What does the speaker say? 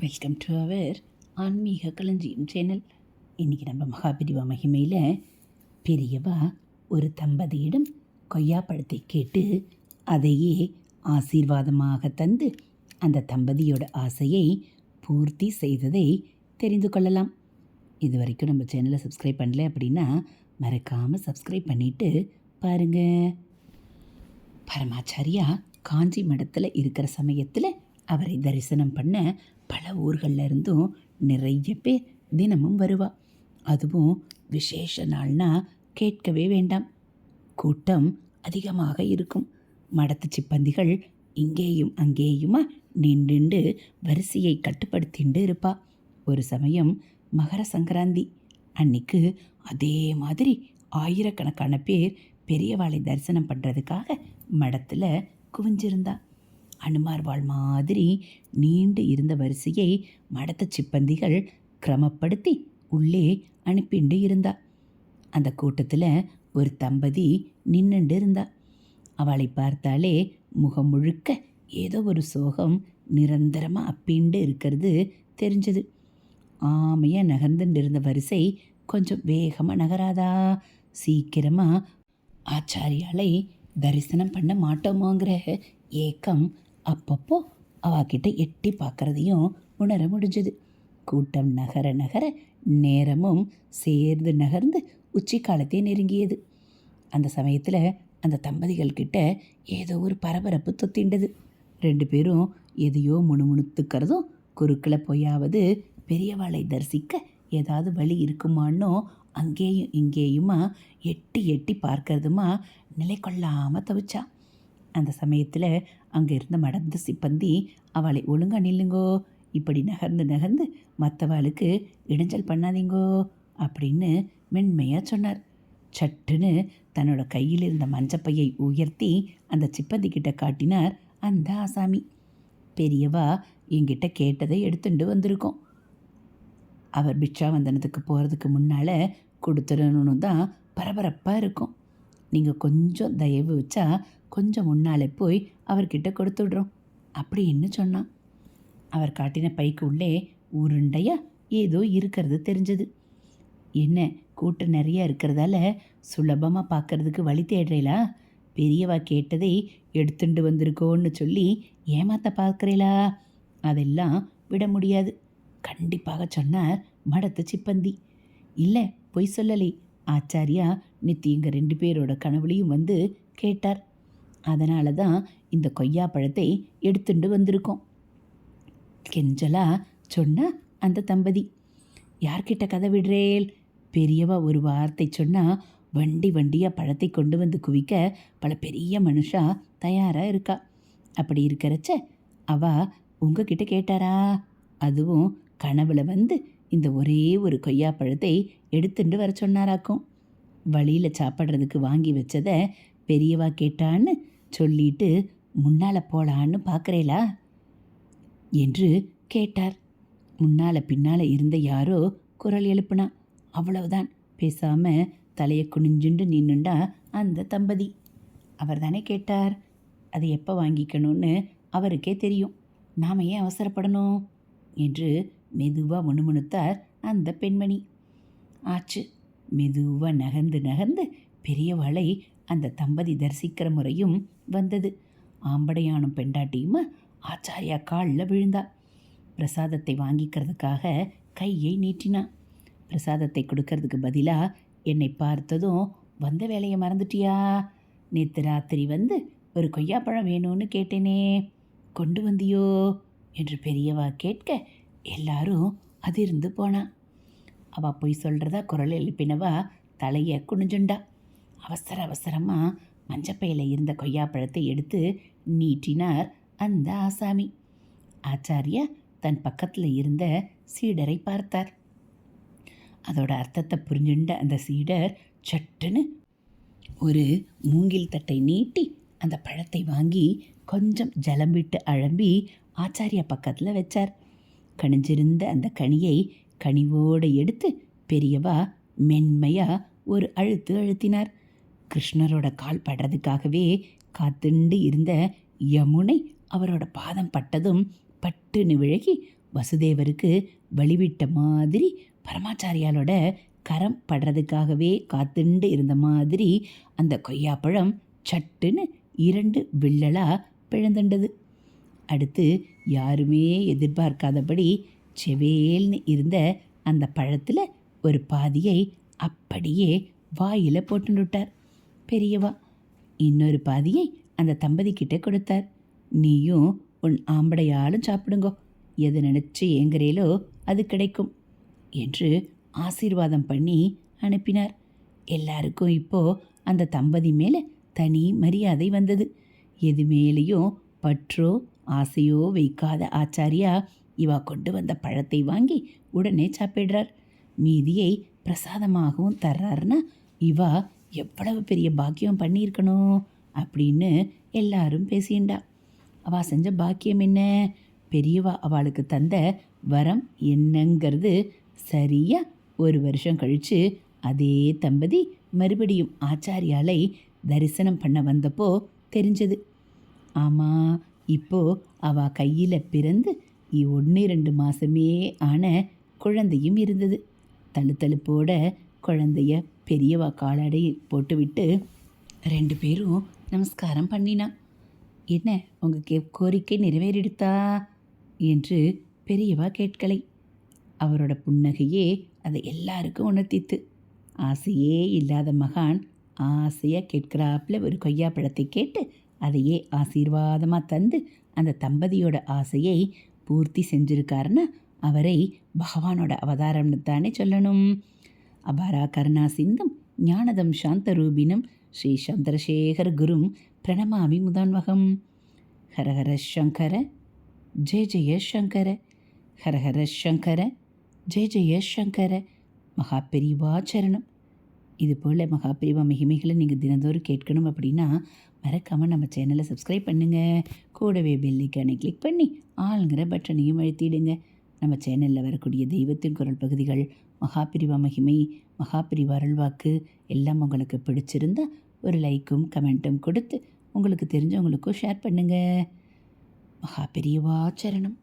Welcome to our ஆன்மீக களஞ்சியம் channel இன்றைக்கி நம்ம மகாபிரிவா மகிமையில் பெரியவா ஒரு தம்பதியிடம் கொய்யாப்பழத்தை கேட்டு அதையே ஆசீர்வாதமாக தந்து அந்த தம்பதியோட ஆசையை பூர்த்தி செய்ததை தெரிந்து கொள்ளலாம். இது வரைக்கும் நம்ம சேனலை சப்ஸ்கிரைப் பண்ணல அப்படின்னா மறக்காமல் சப்ஸ்கிரைப் பண்ணிவிட்டு பாருங்கள் பரமாச்சாரியா காஞ்சி மடத்தில் இருக்கிற சமயத்தில் அவரை தரிசனம் பண்ண பல ஊர்களில் இருந்தும் நிறைய பேர் தினமும் வருவா. அதுவும் விசேஷ நாள்னா கேட்கவே வேண்டாம். கூட்டம் அதிகமாக இருக்கும். மடத்து சிப்பந்திகள் இங்கேயும் அங்கேயுமா நின்றுண்டு வரிசையை கட்டுப்படுத்திண்டு இருப்பா. ஒரு சமயம் மகர சங்கராந்தி அன்னைக்கு அதே மாதிரி ஆயிரக்கணக்கான பேர் பெரியவாளை தரிசனம் பண்ணுறதுக்காக மடத்தில் குவிஞ்சிருந்தா. அனுமார்வாள் மாதிரி நீண்டு இருந்த வரிசையை மடத்த சிப்பந்திகள் கிரமப்படுத்தி உள்ளே அனுப்பிண்டு இருந்தா. அந்த கூட்டத்தில் ஒரு தம்பதி நின்னுண்டு இருந்தா. அவளை பார்த்தாலே முகம் முழுக்க ஏதோ ஒரு சோகம் நிரந்தரமாக அப்பிண்டு இருக்கிறது தெரிஞ்சது. ஆமையாக நகர்ந்துட்டு இருந்த வரிசை கொஞ்சம் வேகமாக நகராதா? சீக்கிரமாக ஆச்சாரியாலை தரிசனம் பண்ண மாட்டோமோங்கிற ஏக்கம் அப்பப்போ அவகிட்ட எட்டி பார்க்குறதையும் உணர முடிஞ்சது. கூட்டம் நகர நகர நேரமும் சேர்ந்து நகர்ந்து உச்சி காலத்தை நெருங்கியது. அந்த சமயத்தில் அந்த தம்பதிகள் கிட்ட ஏதோ ஒரு பரபரப்பு தொத்திண்டது ரெண்டு பேரும் எதையோ முணுமுணுத்துக்கிறதும் குறுக்கில் போயாவது பெரியவாளை தரிசிக்க ஏதாவது வழி இருக்குமான்னோ அங்கேயும் இங்கேயுமா எட்டி எட்டி பார்க்கறதுமா நிலை கொள்ளாமல் தவிச்சா. அந்த சமயத்தில் அங்கே இருந்த மடந்த சிப்பந்தி அவளை ஒழுங்கா நில்லுங்கோ இப்படி நகர்ந்து நகர்ந்து மற்றவாளுக்கு இடைஞ்சல் பண்ணாதீங்கோ அப்படின்னு மென்மையாக சொன்னார். சட்டுன்னு தன்னோட கையில் இருந்த மஞ்சப்பையை உயர்த்தி அந்த சிப்பந்தி கிட்ட காட்டினார் அந்த ஆசாமி. பெரியவா என்கிட்ட கேட்டதை எடுத்துட்டு வந்திருக்கோம். அவர் பிட்சாவந்தனத்துக்கு போகிறதுக்கு முன்னால் கொடுத்துடணும்னு தான் பரபரப்பாக இருக்கும். நீங்கள் கொஞ்சம் தயவு வச்சா கொஞ்சம் முன்னாலே போய் அவர்கிட்ட கொடுத்துடுறோம். அப்படின்னு சொன்னான். அவர் காட்டின பைக்கு உள்ளே உருண்டையா ஏதோ இருக்கிறது தெரிஞ்சது. என்ன கூட்டம் நிறைய இருக்கிறதால சுலபமாக பார்க்கறதுக்கு வழி தேடுறீங்களா பெரியவா கேட்டதை எடுத்துட்டு வந்திருக்கோன்னு சொல்லி ஏமாத்த பார்க்குறீங்களா அதெல்லாம் விட முடியாது. கண்டிப்பாக சொன்னார் மடத்து சிப்பந்தி. இல்லை பொய் சொல்லலை. ஆச்சாரியா நித்தி இங்கே ரெண்டு பேரோட கனவுலையும் வந்து கேட்டார். அதனால தான் இந்த கொய்யா பழத்தை எடுத்துட்டு வந்திருக்கோம். கெஞ்சலா சொன்ன அந்த தம்பதி யார்கிட்ட கதை விடுறேல்? பெரியவா ஒரு வார்த்தை சொன்னால் வண்டி வண்டியாக பழத்தை கொண்டு வந்து குவிக்க பல பெரிய மனுஷா தயாராக இருக்கா. அப்படி இருக்கிறச்ச அவ உங்ககிட்ட கேட்டாரா? அதுவும் கனவுல வந்து இந்த ஒரே ஒரு கொய்யா பழத்தை எடுத்துட்டு வர சொன்னாராக்கும். வழியில் சாப்பிட்றதுக்கு வாங்கி வச்சதை பெரியவா கேட்டான்னு சொல்லிட்டு முன்னால் போலான்னு பார்க்குறேலா என்று கேட்டார். முன்னால் பின்னால் இருந்த யாரோ குரல் எழுப்புனா அவ்வளவுதான். பேசாமல் தலையை குனிஞ்சுண்டு நின்னுண்டா அந்த தம்பதி. அவர் தானே கேட்டார். அதை எப்போ வாங்கிக்கணும்னு அவருக்கே தெரியும். நாம் ஏன் அவசரப்படணும்? என்று மெதுவாக முணுமுணுத்தார் அந்த பெண்மணி. ஆச்சு. மெதுவாக நகர்ந்து நகர்ந்து பெரியவளை அந்த தம்பதி தரிசிக்கிற முறையும் வந்தது. ஆம்படையானும் பெண்டாட்டியுமா ஆச்சாரியா காலில் விழுந்தா. பிரசாதத்தை வாங்கிக்கிறதுக்காக கையை நீட்டினா. பிரசாதத்தை கொடுக்கறதுக்கு பதிலாக என்னை பார்த்ததும் வந்த வேலையை மறந்துட்டியா? நேற்று ராத்திரி வந்து ஒரு கொய்யாப்பழம் வேணும்னு கேட்டேனே. கொண்டு வந்தியோ? என்று பெரியவா கேட்க எல்லாரும் அதிர்ந்து போனா. அவ பொய் சொல்கிறதா குரல் எழுப்பினவா தலையை குனிஞ்சுண்டா. அவசர அவசரமாக மஞ்சப்பையில் இருந்த கொய்யாப்பழத்தை எடுத்து நீட்டினார் அந்த ஆசாமி. ஆச்சாரியா தன் பக்கத்தில் இருந்த சீடரை பார்த்தார். அதோட அர்த்தத்தை புரிஞ்சுண்ட அந்த சீடர் சட்டுன்னு ஒரு மூங்கில் தட்டை நீட்டி அந்த பழத்தை வாங்கி கொஞ்சம் ஜலம் விட்டு அழம்பி ஆச்சாரியா பக்கத்தில் வச்சார். கணிஞ்சிருந்த அந்த கனியை கனிவோடு எடுத்து பெரியவா மென்மையா ஒரு அழுத்து அழுத்தினார். கிருஷ்ணரோட கால் படுறதுக்காகவே காத்துண்டு இருந்த யமுனை அவரோட பாதம் பட்டதும் பட்டுன்னு விலகி வசுதேவருக்கு வழிவிட்ட மாதிரி பரமாச்சாரியாலோட கரம் படுறதுக்காகவே காத்துண்டு இருந்த மாதிரி அந்த கொய்யாப்பழம் சட்டுன்னு இரண்டு வில்லலாக பிழந்துண்டது அடுத்து யாருமே எதிர்பார்க்காதபடி செவேல்னு இருந்த அந்த பழத்தில் ஒரு பாதியை அப்படியே வாயில் போட்டுட்டார் பெரியவா இன்னொரு பாதியை அந்த தம்பதி கிட்ட கொடுத்தார். நீயும் உன் ஆம்படையாலும் சாப்பிடுங்கோ. எது நினச்சி ஏங்குறீலோ அது கிடைக்கும் என்று ஆசீர்வாதம் பண்ணி அனுப்பினார். எல்லாருக்கும் இப்போ அந்த தம்பதி மேலே தனி மரியாதை வந்தது. எது மேலேயும் பற்றோ ஆசையோ வைக்காத ஆச்சாரியா இவா கொண்டு வந்த பழத்தை வாங்கி உடனே சாப்பிடுறார். மீதியை பிரசாதமாகவும் தர்றாருன்னா இவா எவ்வளவு பெரிய பாக்கியம் பண்ணியிருக்கணும் அப்படின்னு எல்லாரும் பேசிண்டா. அவள் செஞ்ச பாக்கியம் என்ன? பெரியவா அவளுக்கு தந்த வரம் என்னங்கிறது சரியா ஒரு வருஷம் கழிச்சு அதே தம்பதி மறுபடியும் ஆச்சாரியாலை தரிசனம் பண்ண வந்தப்போ தெரிஞ்சது. ஆமாம் இப்போது அவ கையில் பிறந்து ஒன்று ரெண்டு மாதமே ஆன குழந்தையும் இருந்தது. தழுத்தழுப்போட குழந்தைய பெரியவா காலடை போட்டுவிட்டு ரெண்டு பேரும் நமஸ்காரம் பண்ணினான் என்ன உங்கள் கே கோரிக்கை நிறைவேறிடுத்தா என்று பெரியவா கேட்கலை. அவரோட புன்னகையே அதை எல்லாருக்கும் உணர்த்தித்து. ஆசையே இல்லாத மகான் ஆசையாக கேட்கிறாப்புல ஒரு கொய்யா பழத்தை கேட்டு அதையே ஆசீர்வாதமாக தந்து அந்த தம்பதியோட ஆசையை பூர்த்தி செஞ்சிருக்காருன்னா அவரை பகவானோட அவதாரம்னு தானே சொல்லணும். அபாரா கருணா சிந்தும் ஞானதம் சாந்தரூபினம் ஸ்ரீ சந்திரசேகர் குரும் பிரணமாமி முதான்வகம். ஹரஹர சங்கர ஜெய ஜெய சங்கர ஹரஹர சங்கர ஜெய ஜெய சங்கர மகாபெரிவா சரணம். இது போல் மகாபெரிவா மகிமைகளை நீங்கள் தினந்தோறும் கேட்கணும் அப்படின்னா மறக்காமல் நம்ம சேனலை சப்ஸ்கிரைப் பண்ணுங்கள் கூடவே பெல்லிக்கானை கிளிக் பண்ணி ஆளுங்கிற பட்டனையும் அழுத்திடுங்க. நம்ம சேனலில் வரக்கூடிய தெய்வத்தின் குரல் பகுதிகள் மகாபிரிவா மகிமை மகாபிரிவா அருள்வாக்கு எல்லாம் உங்களுக்கு பிடிச்சிருந்தா ஒரு லைக்கும் கமெண்ட்டும் கொடுத்து உங்களுக்கு தெரிஞ்சவங்களுக்கும் ஷேர் பண்ணுங்கள் மகாபிரிவா சரணம்.